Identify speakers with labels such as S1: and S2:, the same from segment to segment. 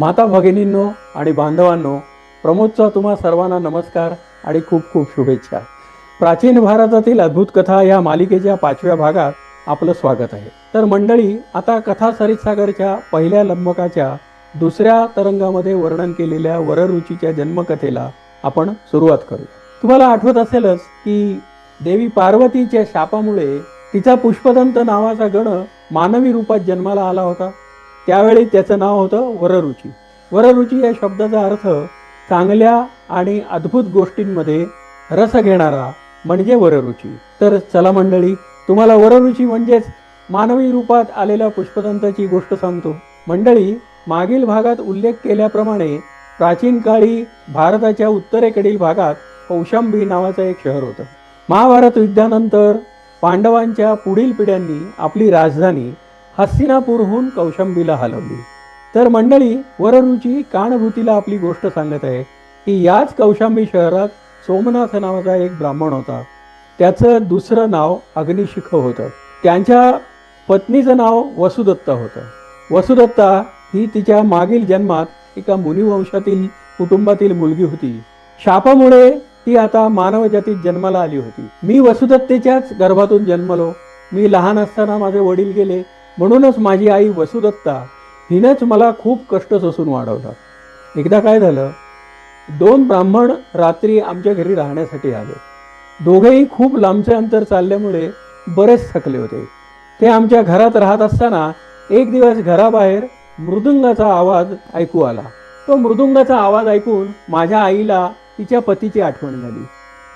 S1: माता भगिनींनो आणि बांधवांनो प्रमोदचा तुम्हा सर्वांना नमस्कार आणि खूप खूप शुभेच्छा. प्राचीन भारतातील अद्भुत कथा या मालिकेच्या पाचव्या भागात आपलं स्वागत आहे. तर मंडळी आता कथा सरितसागरच्या पहिल्या लंबकाच्या दुसऱ्या तरंगामध्ये वर्णन केलेल्या वररुचीच्या जन्मकथेला आपण सुरुवात करू तुम्हाला आठवत असेलच की देवी पार्वतीच्या शापामुळे तिचा पुष्पदंत नावाचा गण मानवी रूपात जन्माला आला होता. त्यावेळी त्याचं नाव होतं वररुची. वररुची या शब्दाचा अर्थ चांगल्या आणि अद्भुत गोष्टींमध्ये रस घेणारा म्हणजे वररुची. तर चला मंडळी तुम्हाला वररुची म्हणजेच मानवी रूपात आलेल्या पुष्पदंताची गोष्ट सांगतो. मंडळी मागील भागात उल्लेख केल्याप्रमाणे प्राचीन काळी भारताच्या उत्तरेकडील भागात कौशांबी नावाचं एक शहर होतं. महाभारत युद्धानंतर पांडवांच्या पुढील पिढ्यांनी आपली राजधानी हस्तिनापूरहून कौशंबीला हलवली. तर मंडळी वररुची काणभूतीला आपली गोष्ट सांगत आहे की याच कौशांबी शहरात सोमनाथ नावाचा एक ब्राह्मण होता. त्याचं दुसरं नाव अग्निशिख होतं. त्यांच्या पत्नीचं नाव वसुदत्ता होतं. वसुदत्ता ही तिच्या मागील जन्मात एका मुनिवंशातील कुटुंबातील मुलगी होती. शापामुळे ती आता मानवजातीत जन्माला आली होती. मी वसुदत्तेच्याच गर्भातून जन्मलो. मी लहान असताना माझे वडील गेले. म्हणूनच माझी आई वसुदत्ता हिनंच मला खूप कष्ट सोसून वाढवतात. एकदा काय झालं? दोन ब्राह्मण रात्री आमच्या घरी राहण्यासाठी आले. दोघेही खूप लांबचे अंतर चालल्यामुळे बरेच थकले होते. ते आमच्या घरात राहत असताना एक दिवस घराबाहेर मृदुंगाचा आवाज ऐकू आला. तो मृदुंगाचा आवाज ऐकून माझ्या आईला तिच्या पतीची आठवण झाली.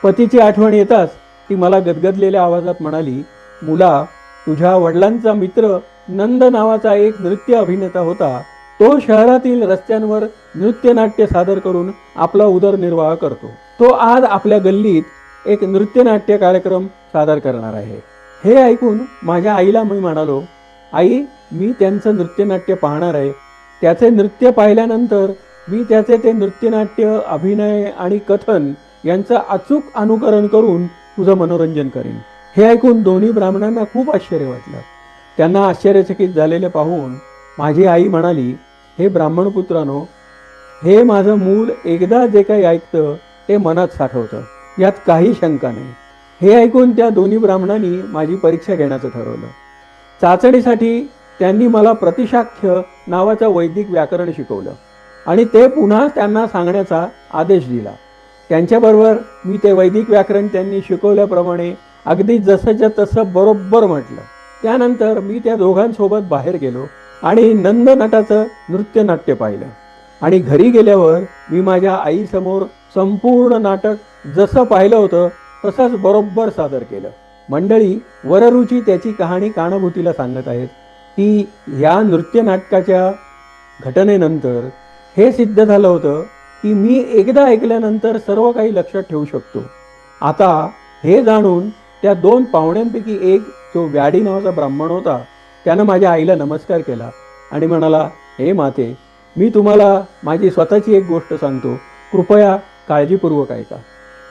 S1: पतीची आठवण येताच ती मला गदगदलेल्या आवाजात म्हणाली मुला तुझ्या वडिलांचा मित्र नंद नावाचा एक नृत्य अभिनेता होता. तो शहरातील रस्त्यांवर नृत्य नाट्य सादर करून आपला उदरनिर्वाह करतो. तो आज आपल्या गल्लीत एक नृत्यनाट्य कार्यक्रम सादर करणार आहे. हे ऐकून माझ्या आईला मी म्हणालो आई मी त्यांचं नृत्यनाट्य पाहणार आहे. त्याचे नृत्य पाहिल्यानंतर मी त्याचे ते नृत्यनाट्य अभिनय आणि कथन यांचं अचूक अनुकरण करून तुझं मनोरंजन करेन. हे ऐकून दोन्ही ब्राह्मणांना खूप आश्चर्य वाटलं. त्यांना आश्चर्यचकित झालेले पाहून माझी आई म्हणाली हे ब्राह्मणपुत्रानो हे माझं मूल एकदा जे काही ऐकतं ते मनात साठवतं. यात काही शंका नाही. हे ऐकून त्या दोन्ही ब्राह्मणांनी माझी परीक्षा घेण्याचं ठरवलं. चाचणीसाठी त्यांनी मला प्रतिशाख्य नावाचं वैदिक व्याकरण शिकवलं आणि ते पुन्हा त्यांना सांगण्याचा आदेश दिला. त्यांच्याबरोबर मी ते वैदिक व्याकरण त्यांनी शिकवल्याप्रमाणे अगदी जसंच्या तसं बरोबर म्हटलं. त्यानंतर मी त्या दोघांसोबत बाहेर गेलो आणि नंदनटाचं नृत्य नृत्यनाट्य पाहिलं. आणि घरी गेल्यावर मी माझ्या आईसमोर संपूर्ण नाटक जसं पाहिलं होतं तसंच बरोबर सादर केलं. मंडळी वररुची त्याची कहाणी कानभूतीला सांगत आहेत. की ह्या नृत्य नाटकाच्या घटनेनंतर हे सिद्ध झालं होतं की मी एकदा ऐकल्यानंतर सर्व काही लक्षात ठेवू शकतो. आता हे जाणून त्या दोन पाहुण्यांपैकी एक जो व्याडी नावाचा ब्राह्मण होता त्यानं माझ्या आईला नमस्कार केला आणि म्हणाला हे माते मी तुम्हाला माझी स्वतःची एक गोष्ट सांगतो. कृपया काळजीपूर्वक ऐका.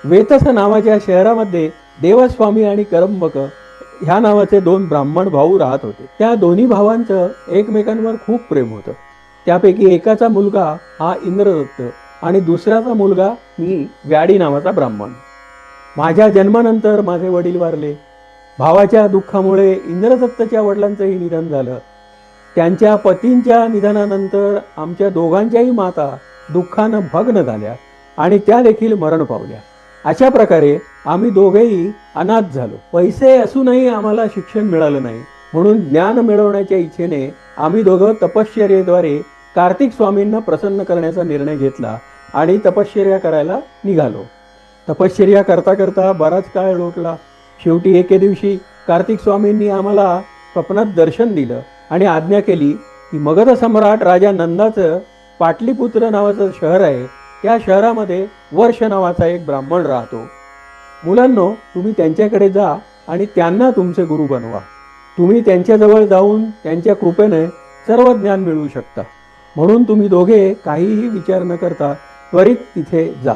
S1: वेतस नावाच्या शहरामध्ये देवस्वामी आणि करंबक ह्या नावाचे दोन ब्राह्मण भाऊ राहत होते. त्या दोन्ही भावांचं एकमेकांवर खूप प्रेम होतं. त्यापैकी एकाचा मुलगा हा इंद्रदत्त आणि दुसऱ्याचा मुलगा मी व्याडी नावाचा ब्राह्मण. माझ्या जन्मानंतर माझे वडील वारले. भावाच्या दुःखामुळे इंद्रदत्तच्या वडिलांचंही निधन झालं. त्यांच्या पतींच्या निधनानंतर आमच्या दोघांच्याही माता दुःखानं भग्न झाल्या आणि त्या देखील मरण पावल्या. अशा प्रकारे आम्ही दोघेही अनाथ झालो. पैसे असूनही आम्हाला शिक्षण मिळालं नाही. म्हणून ज्ञान मिळवण्याच्या इच्छेने आम्ही दोघं तपश्चर्येद्वारे कार्तिक स्वामींना प्रसन्न करण्याचा निर्णय घेतला आणि तपश्चर्या करायला निघालो. तपश्चर्या करता करता बराच काळ लोटला. शेवटी एके दिवशी कार्तिक स्वामींनी आम्हाला स्वप्नात दर्शन दिलं आणि आज्ञा केली की मगध सम्राट राजा नंदाचं पाटलीपुत्र नावाचं शहर आहे. त्या शहरामध्ये वर्ष नावाचा एक ब्राह्मण राहतो. मुलांनो तुम्ही त्यांच्याकडे जा आणि त्यांना तुमचे गुरु बनवा. तुम्ही त्यांच्याजवळ जाऊन त्यांच्या कृपेने सर्व ज्ञान मिळवू शकता. म्हणून तुम्ही दोघे काहीही विचार न करता त्वरित तिथे जा.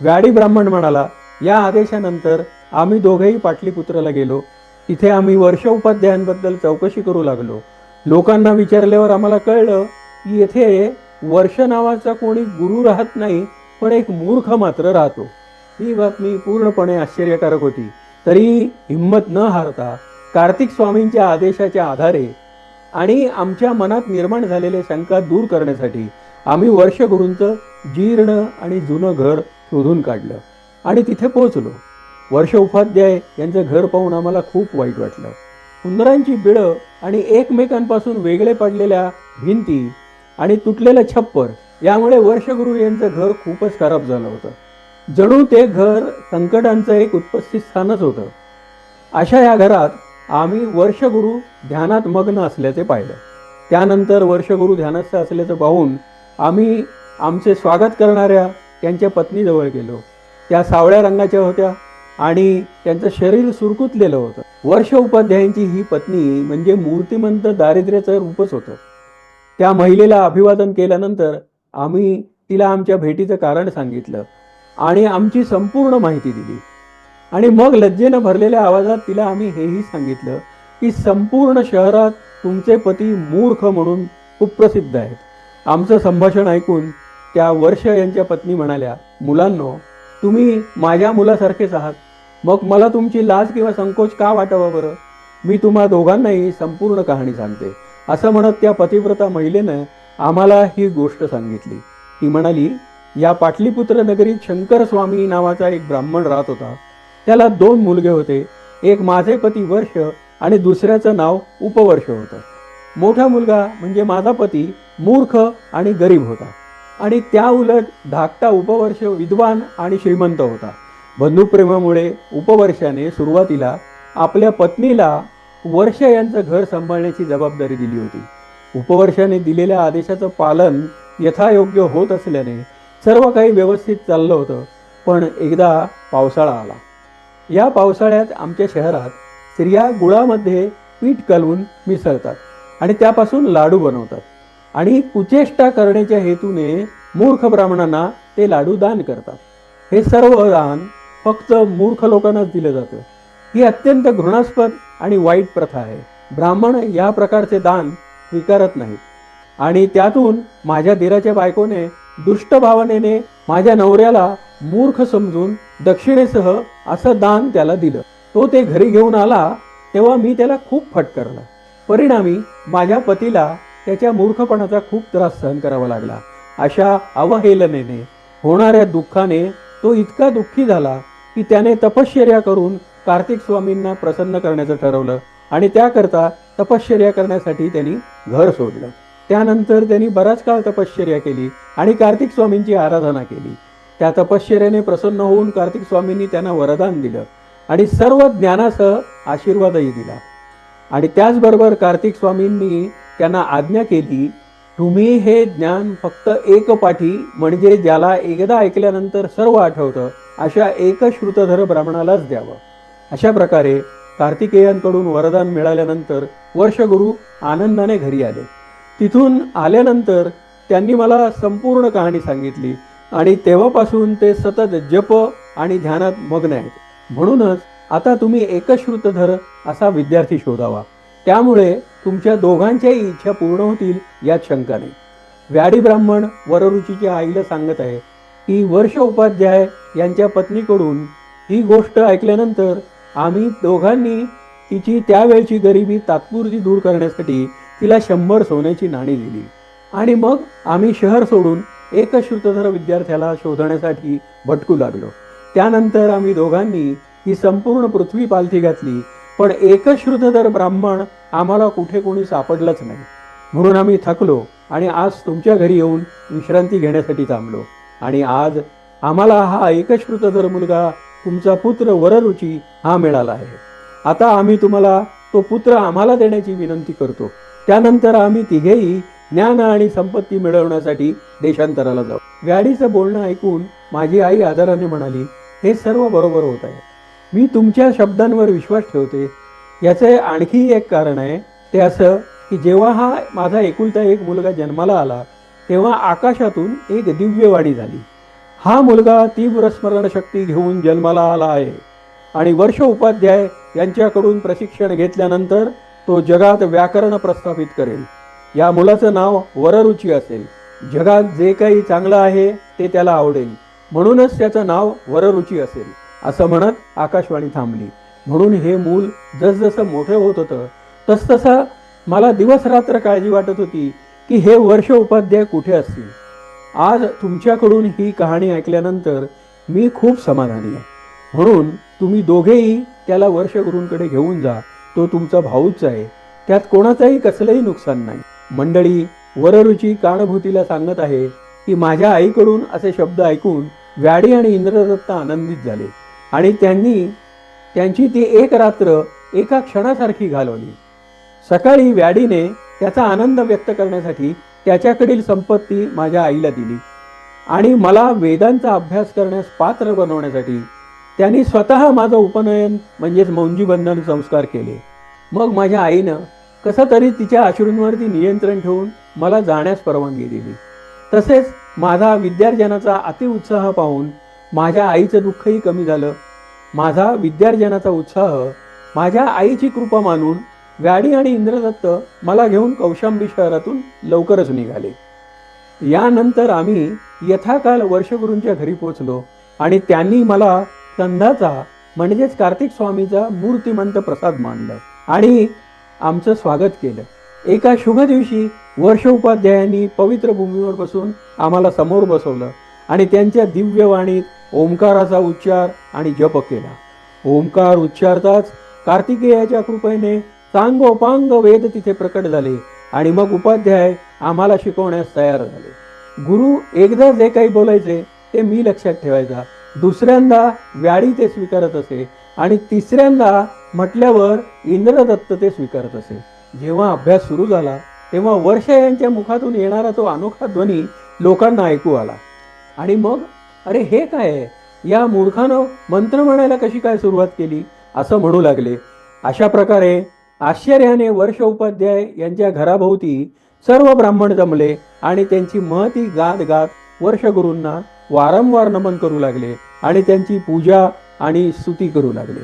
S1: व्याडी ब्राह्मण म्हणाला या आदेशानंतर आम्ही दोघेही पाटलीपुत्राला गेलो. तिथे आम्ही वर्ष उपाध्यायांबद्दल चौकशी करू लागलो. लोकांना विचारल्यावर आम्हाला कळलं की येथे वर्ष नावाचा कोणी गुरु राहत नाही पण एक मूर्ख मात्र राहतो. ही बातमी पूर्णपणे आश्चर्यकारक होती. तरी हिंमत न हारता कार्तिक स्वामींच्या आदेशाच्या आधारे आणि आमच्या मनात निर्माण झालेल्या शंका दूर करण्यासाठी आम्ही वर्षगुरूंचं जीर्ण आणि जुनं घर शोधून काढलं. आणि तिथे पोहोचलो. वर्ष उपाध्याय यांचं घर पाहून आम्हाला खूप वाईट वाटलं. उंदरांची बिळं आणि एकमेकांपासून वेगळे पडलेल्या भिंती आणि तुटलेलं छप्पर यामुळे वर्षगुरू यांचं घर खूपच खराब झालं होतं. जणू ते घर संकटांचं एक उत्पत्ती स्थानच होतं. अशा या घरात आम्ही वर्षगुरू ध्यानात मग्न असल्याचे पाहिलं. त्यानंतर वर्षगुरू ध्यानस्थ असल्याचं पाहून आम्ही आमचे स्वागत करणाऱ्या त्यांच्या पत्नीजवळ गेलो. त्या सावळ्या रंगाच्या होत्या आणि त्यांचं शरीर सुरकुतलेलं होतं. वर्ष उपाध्यायांची ही पत्नी म्हणजे मूर्तिमंत दारिद्र्याचं रूपच होतं. त्या महिलेला अभिवादन केल्यानंतर आम्ही तिला आमच्या भेटीचं कारण सांगितलं आणि आमची संपूर्ण माहिती दिली. आणि मग लज्जेनं भरलेल्या आवाजात तिला आम्ही हेही सांगितलं की संपूर्ण शहरात तुमचे पती मूर्ख म्हणून खूप प्रसिद्ध आहेत. आमचं संभाषण ऐकून त्या वर्ष यांच्या पत्नी म्हणाल्या मुलांनो तुम्ही माझ्या मुलासारखेच आहात. मग मला तुमची लाज किंवा संकोच का वाटावा बरं? मी तुम्हा दोघांनाही संपूर्ण कहाणी सांगते. असं म्हणत त्या पतिव्रता महिलेनं आम्हाला ही गोष्ट सांगितली. ती म्हणाली या पाटलीपुत्र नगरीत शंकर स्वामी नावाचा एक ब्राह्मण राहत होता. त्याला दोन मुलगे होते. एक माझे पती वर्ष आणि दुसऱ्याचं नाव उपवर्ष होतं. मोठा मुलगा म्हणजे माझा पती मूर्ख आणि गरीब होता. आणि त्या उलट धाकटा उपवर्ष विद्वान आणि श्रीमंत होता. बंधुप्रेमामुळे उपवर्षाने सुरुवातीला आपल्या पत्नीला वर्ष यांचं घर सांभाळण्याची जबाबदारी दिली होती. उपवर्षाने दिलेल्या आदेशाचं पालन यथायोग्य होत असल्याने सर्व काही व्यवस्थित चाललं होतं पण एकदा पावसाळा आला. या पावसाळ्यात आमच्या शहरात स्त्रिया गुळामध्ये पीठ घालून मिसळतात आणि त्यापासून लाडू बनवतात. आणि कुचेष्टा करण्याच्या हेतूने मूर्ख ब्राह्मणांना ते लाडू दान करतात. हे सर्व दान फक्त मूर्ख लोकांनाच दिलं जातं. ही अत्यंत घृणास्पद आणि वाईट प्रथा आहे. ब्राह्मण या प्रकारचे दान स्वीकारत नाहीत. आणि त्यातून माझ्या दिराच्या बायकोने दुष्ट भावनेने माझ्या नवऱ्याला मूर्ख समजून दक्षिणेसह असं दान त्याला दिलं. तो ते घरी घेऊन आला तेव्हा मी त्याला खूप फटकारला. परिणामी माझ्या पतीला त्याच्या मूर्खपणाचा खूप त्रास सहन करावा लागला. अशा अवहेलनेने होणाऱ्या दुःखाने तो इतका दुःखी झाला की त्याने तपश्चर्या करून कार्तिक स्वामींना प्रसन्न करण्याचं ठरवलं आणि त्याकरता तपश्चर्या करण्यासाठी त्यांनी घर सोडलं. त्यानंतर त्यांनी बराच काळ तपश्चर्या केली आणि कार्तिक स्वामींची आराधना केली. त्या तपश्चर्याने प्रसन्न होऊन कार्तिक स्वामींनी त्यांना वरदान दिलं आणि सर्व ज्ञानासह आशीर्वादही दिला. आणि त्याचबरोबर कार्तिक स्वामींनी त्यांना आज्ञा केली तुम्ही हे ज्ञान फक्त एकपाठी म्हणजे ज्याला एकदा ऐकल्यानंतर सर्व आठवतं अशा एकश्रुतधर ब्राह्मणालाच द्यावं. अशा प्रकारे कार्तिकेयांकडून वरदान मिळाल्यानंतर वर्षगुरू आनंदाने घरी आले. तिथून आल्यानंतर त्यांनी मला संपूर्ण कहाणी सांगितली आणि तेव्हापासून ते सतत जप आणि ध्यानात मग्न आहेत. म्हणूनच आता तुम्ही एकश्रुतधर असा विद्यार्थी शोधावा. त्यामुळे तुमच्या दोघांच्याही इच्छा पूर्ण होतील यात शंका नाही. व्याडी ब्राह्मण वररुचीच्या आईला सांगत आहे की वर्ष उपाध्याय यांच्या पत्नीकडून ही गोष्ट ऐकल्यानंतर आम्ही दोघांनी तिची त्यावेळची गरिबी तात्पुरती दूर करण्यासाठी तिला शंभर सोन्याची नाणी दिली. आणि मग आम्ही शहर सोडून एकश्रुतधर विद्यार्थ्याला शोधण्यासाठी भटकू लागलो. त्यानंतर आम्ही दोघांनी ही संपूर्ण पृथ्वी पालथी घातली पण एकश्रुतधर ब्राह्मण आम्हाला कुठे कोणी सापडलंच नाही. म्हणून आम्ही थकलो आणि आज तुमच्या घरी येऊन विश्रांती घेण्यासाठी थांबलो. आणि आज आम्हाला हा एकश्रुतधर मुलगा तुमचा पुत्र वररुची हा मिळाला आहे. आता आम्ही तुम्हाला तो पुत्र आम्हाला देण्याची विनंती करतो. त्यानंतर आम्ही तिघेही ज्ञान आणि संपत्ती मिळवण्यासाठी देशांतराला जाऊ. गाडीचं बोलणं ऐकून माझी आई आदराने म्हणाली हे सर्व बरोबर होत आहे. मी तुमच्या शब्दांवर विश्वास ठेवते. याचे आणखी एक कारण आहे ते असं की जेव्हा हा माझा एकुलता एक मुलगा जन्माला आला तेव्हा आकाशातून एक दिव्यवाणी झाली. हा मुलगा तीव्र स्मरणशक्ती घेऊन जन्माला आला आहे आणि वर्ष उपाध्याय यांच्याकडून प्रशिक्षण घेतल्यानंतर तो जगात व्याकरण प्रस्थापित करेल. या मुलाचं नाव वररुची असेल. जगात जे काही चांगलं आहे ते त्याला आवडेल. म्हणूनच त्याचं नाव वररुची असेल. असं म्हणत आकाशवाणी थांबली. म्हणून हे मूल जसजसं मोठे होत होतं तसतसं मला दिवस रात्र काळजी वाटत होती की हे वर्ष उपाध्याय कुठे असतील. आज तुमच्याकडून ही कहाणी ऐकल्यानंतर मी खूप समाधानी आहे. म्हणून तुम्ही दोघेही त्याला वर्षगुरूंकडे घेऊन जा. तो तुमचा भाऊच आहे. त्यात कोणाचंही कसलंही नुकसान नाही. मंडळी वररुची काणभूतीला सांगत आहे की माझ्या आईकडून असे शब्द ऐकून व्याडी आणि इंद्रदत्त आनंदित झाले. आणि त्यांनी त्यांची ती एक रात्र एका क्षणासारखी घालवली. सकाळी व्याडीने त्याचा आनंद व्यक्त करण्यासाठी त्याच्याकडील संपत्ती माझ्या आईला दिली. आणि मला वेदांचा अभ्यास करण्यास पात्र बनवण्यासाठी त्यांनी स्वतः माझं उपनयन म्हणजेच मौंजीबंधन संस्कार केले. मग माझ्या आईनं कसं तरी तिच्या अश्रूंवरती नियंत्रण ठेवून मला जाण्यास परवानगी दिली. तसेच माझा विद्यार्जनाचा अतिउत्साह पाहून माझ्या आईचं दुःखही कमी झालं. माझा विद्यार्जनाचा उत्साह माझ्या आईची कृपा मानून व्याडी आणि इंद्रदत्त मला घेऊन कौशांबी शहरातून लवकरच निघाले. यानंतर आम्ही यथाकाल वर्षगुरूंच्या घरी पोचलो आणि त्यांनी मला कंधाचा म्हणजेच कार्तिक स्वामीचा मूर्तिमंत प्रसाद मानलं आणि आमचं स्वागत केलं. एका शुभ दिवशी वर्ष उपाध्यायांनी पवित्र भूमीवर बसून आम्हाला समोर बसवलं आणि त्यांच्या दिव्यवाणीत ओंकाराचा उच्चार आणि जप केला. ओंकार उच्चारताच कार्तिकेयाच्या कृपेने सांगोपांग वेद तिथे प्रकट झाले आणि मग उपाध्याय आम्हाला शिकवण्यास तयार झाले. गुरु एकदा जे काही बोलायचे ते मी लक्षात ठेवायचा. दुसऱ्यांदा व्याडी ते स्वीकारत असे आणि तिसऱ्यांदा म्हटल्यावर इंद्रदत्त ते स्वीकारत असे. जेव्हा अभ्यास सुरू झाला तेव्हा वर्ष यांच्या मुखातून येणारा तो अनोखा ध्वनी लोकांना ऐकू आला. आणि मग अरे हे काय? या मूर्खानं मंत्र म्हणायला कशी काय सुरुवात केली? असं म्हणू लागले. अशा प्रकारे आश्चर्याने वर्ष उपाध्याय यांच्या घराभोवती सर्व ब्राह्मण जमले आणि त्यांची महती गात गात वर्षगुरूंना वारंवार नमन करू लागले आणि त्यांची पूजा आणि स्तुती करू लागले.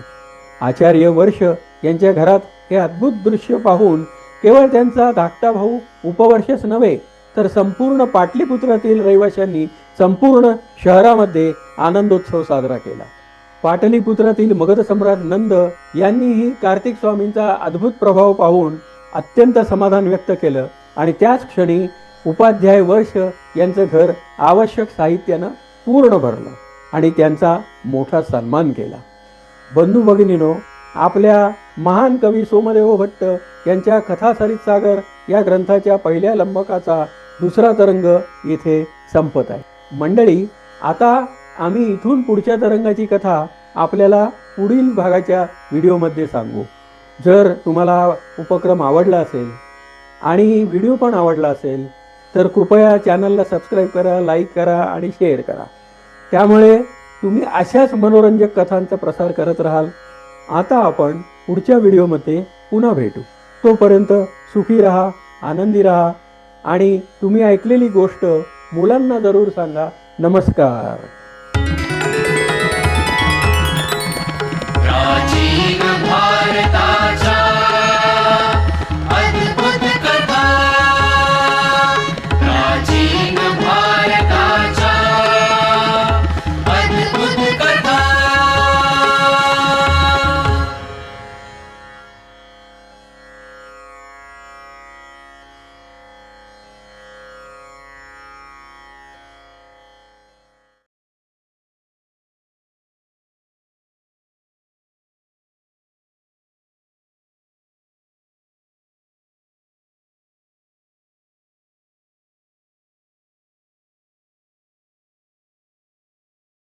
S1: आचार्य वर्ष यांच्या घरात हे अद्भुत दृश्य पाहून केवळ त्यांचा धाकटा भाऊ उपवर्षच नव्हे तर संपूर्ण पाटलीपुत्रातील रहिवाशांनी संपूर्ण शहरामध्ये आनंदोत्सव साजरा केला. पाटलीपुत्रातील मगध सम्राट नंद यांनीही कार्तिक स्वामींचा अद्भुत प्रभाव पाहून अत्यंत समाधान व्यक्त केलं आणि त्याच क्षणी उपाध्याय वर्ष यांचं घर आवश्यक साहित्यानं पूर्ण भरलं आणि त्यांचा मोठा सन्मान केला. बंधू भगिनीनो आपल्या महान कवी सोमदेव भट्ट यांच्या कथासरित सागर या ग्रंथाच्या पहिल्या लंबकाचा दुसरा तरंग येथे संपत आहे. मंडळी आता आम्ही इथून पुढच्या तरंगाची कथा आपल्याला पुढील भागाच्या व्हिडिओमध्ये सांगू. जर तुम्हाला उपक्रम आवडला असेल आणि व्हिडिओ पण आवडला असेल तर कृपया चॅनलला सबस्क्राईब करा लाईक करा आणि शेअर करा. त्यामुळे तुम्ही अशाच मनोरंजक कथांचा प्रसार करत राहाल. आता आपण पुढच्या व्हिडिओमध्ये पुन्हा भेटू. तोपर्यंत सुखी रहा आनंदी रहा आणि तुम्ही ऐकलेली गोष्ट मुलांना जरूर सांगा. नमस्कार.